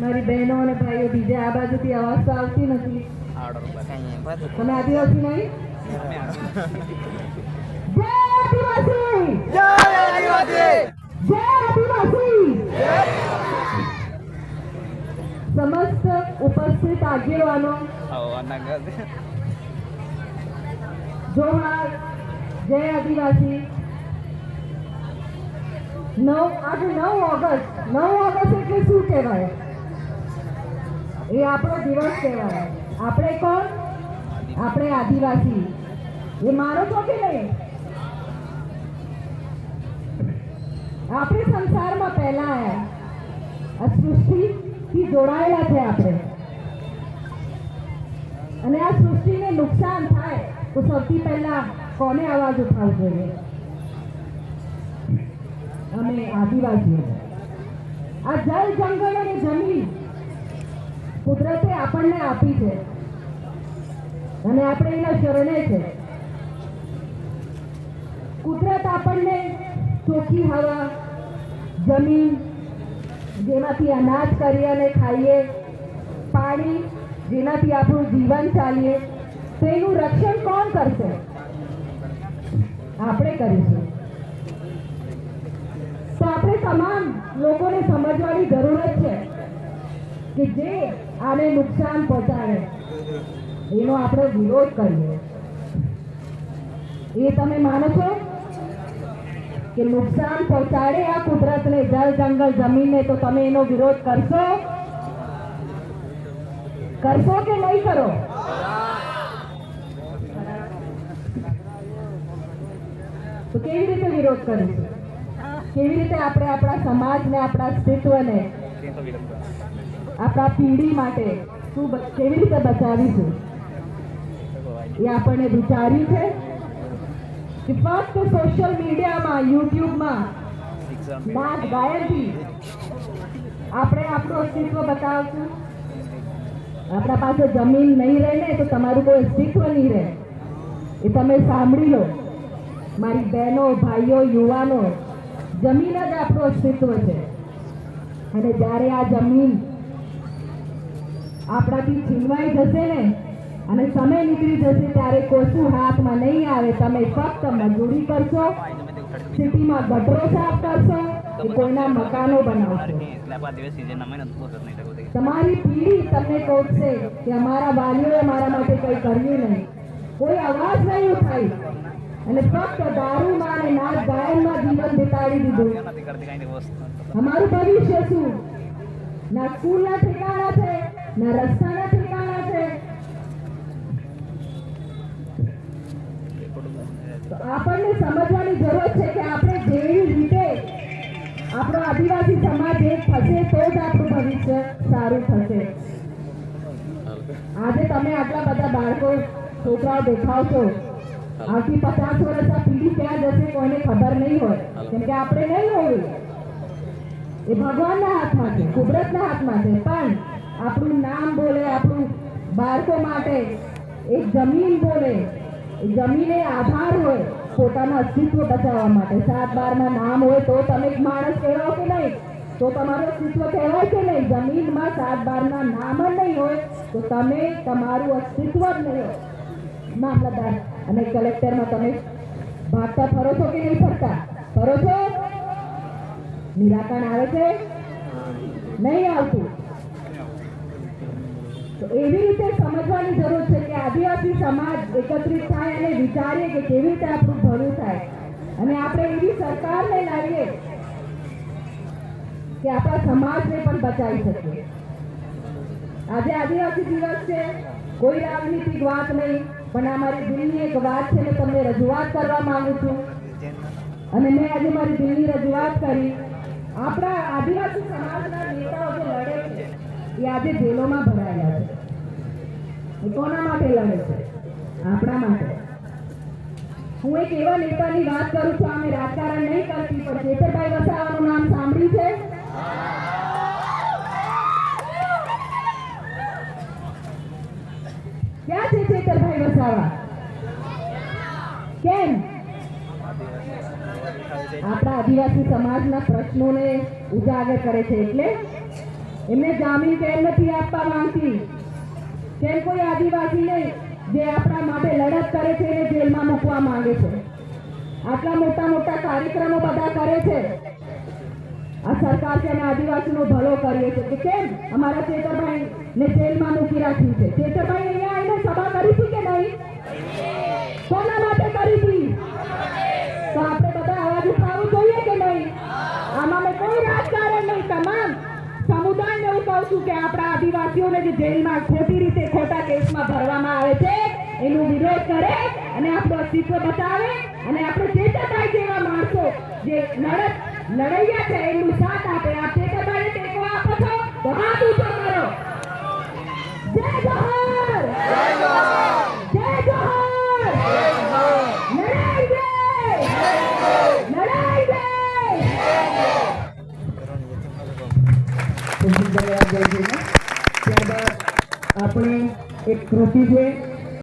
મારી બહેનો અને ભાઈઓ બીજે આ બાજુથી અવાજ તો આવતી નથી. તમે આદિવાસી નહીં? જય આદિવાસી! જય આદિવાસી! સમસ્ત ઉપસ્થિત આગેવાનો. જોહાર જય આદિવાસી. નવ આજે નવ ઓગસ્ટ. નવ ઓગસ્ટ એટલે શું કહેવાય? એ આપણો દિવસ કહેવાય. આપણે કોણ? આપણે આદિવાસી. એ મારો છો કે નહીં? આપણે સંસારમાં પહેલા આવ્યા સૃષ્ટિથી જોડાયેલા છે આપણે. અને આ સૃષ્ટિને નુકસાન થાય, તો સૌથી પહેલા કોને અવાજ ઉઠાવવો જોઈએ? અમે આદિવાસીઓ. આ જલ જંગલ અને જમીન કુદરતે આપણને આપી છે. અને આપણે એના શરણે છે. કુદરત આપણને ચોખ્ખી હવા, જમીન, જેમાંથી અનાજ કરીએ અને ખાઈએ, પાણી, જેનાથી આપણું જીવન ચાલીએ, તો એનું રક્ષણ કોણ કરશે? આપણે કરીશું. તો આપણે તમામ લોકોને સમજવાની જરૂરત છે. કે જે આને નુકસાન પહોંચાડે. એનો આપણે વિરોધ કરીએ. એ તમે માનો છો? કે નુકસાન પહોંચાડે આ કુદરતને જળ, જંગલ, જમીનને, તો તમે એનો વિરોધ કરશો? કરશો કે નહીં કરો? તો કેવી રીતે વિરોધ કરીશું? કેવી રીતે આપણે આપણા સમાજને, આપણા અસ્તિત્વને આપણા પીઢી માટે શું કેવી રીતે બચાવીશું? એ આપણને વિચાર્યું છે? કે ફક્ત સોશિયલ મીડિયામાં યુટ્યુબમાં નાચ ગાયનથી આપણે આપણું અસ્તિત્વ બતાવશું. આપણા પાસે જમીન નહીં રહે ને, તો તમારું કોઈ અસ્તિત્વ નહીં રહે. એ તમે સાંભળી લો. મારી બહેનો, ભાઈઓ, યુવાનો, જમીન જ આપણું અસ્તિત્વ છે. અને જ્યારે આ જમીન આપણાથી છીનવાઈ જશે ને? અને સમય નીકળી જશે ત્યારે કોશું હાથમાં નહીં આવે. તમે ફક્ત મજૂરી કરશો, સિટીમાં ગટરો સાફ કરશો કોઈના મકાનો બનાવશો. તમારી પીઢી તમને કહશે કે અમારા વાલીઓએ મારા માટે કંઈ કર્યું નહીં. કોઈ અવાજ નહીં ઉઠાય. અને ફક્ત દારૂમાં અને નાચ ગાયનમાં જીવન વિતાડી દીધું. અમારું ભવિષ્ય શું? ના, સ્કૂલના ઠેકાણા ના રસ્તાના ઠેકાણા છે આપણને સમજવાની જરૂર છે કે આપણે જેવી રીતે આપણો આદિવાસી સમાજ એક થશે તો જ આપણું ભવિષ્ય સારું થશે. આજે તમે આટલા બધા બાળકો, છોકરાઓ દેખાવશો. આખી પચાસ વર્ષ આ પીઢી ક્યાં જશે કોઈને ખબર નહીં હોય. કેમ કે આપણે નહીં હોય એ ભગવાનના હાથમાં છે, કુદરતના હાથમાં છે, પણ આપણું નામ બોલે આપણું બાળકો માટે એક જમીન બોલે જમીને આધાર હોય પોતાનું અસ્તિત્વ બચાવવા માટે. સાત બારમાં નામ હોય તો તમે એક માણસ કહેવાઓ કે નહીં? તો તમારું અસ્તિત્વ કહેવાય કે નહીં? જમીનમાં સાત બારના નામ જ નહીં હોય તો તમે તમારું અસ્તિત્વ જ નહીં હોય. મામલતદાર અને કલેક્ટરમાં તમે ભાગતા ફરો છો કે નહીં ફરતા? ફરો છો? નિરાકરણ આવે છે? નહીં આવતું. એવી રીતે સમજવાની જરૂર છે કે આદિવાસી સમાજ એકત્રિત થાય અને વિચારીએ કે કેવી રીતે આપણું ભલું થાય. અને આપણે એવી સરકારને લાવીએ કે આપણા સમાજને પણ બચાવી શકીએ. આજે આદિવાસી દિવસ છે, કોઈ રાજનીતિક વાત નહીં, પણ આ મારી દિલની એક વાત છે, મેં તમને રજૂઆત કરવા માંગુ છું. અને મેં આજે મારી દિલની રજૂઆત કરી. આપણા આદિવાસી સમાજના નેતાઓ જે લડે છે, એ આજે જેલોમાં ભરાયા લડે છે. આપણા માટે. હું એક એવા નેતાની વાત કરું છું અમે રાજકારણ નહીં કરતી, પણ ચેતરભાઈ વસાવાનું નામ સાંભળ્યું છે? ક્યાં છે ચેતરભાઈ વસાવા? કેમ? આપણા આદિવાસી સમાજના પ્રશ્નોને ઉજાગર કરે છે એટલે એમને જામીન કેમ નથી આપવા માંગતી? કેમ કોઈ આદિવાસી નહીં, જે આપણા માટે લડત કરે છે એને જેલમાં મૂકવા માંગે છે. આટલા મોટા મોટા કાર્યક્રમો બધા કરે છે. આ સરકાર છે, અમે આદિવાસીનો ભલો કરીએ છીએ. કે કેમ? અમારા ચેતરભાઈ ને જેલમાં મૂકી રાખ્યું છે. ચેતરભાઈ કહું છું કે આપણા આદિવાસીઓને જે જેલમાં ખોટી રીતે ખોટા કેસમાં ભરવામાં આવે છે, એનો વિરોધ કરે અને આપણું અસ્તિત્વ બતાવે અને આપણે ચેતરભાઈ જેવા માણસો જે લડત લડૈયા છે એનું સાથ આપે. આપ ચેતરભાઈને ટેકો આપો છો, તો હાથ એક કૃતિ છે.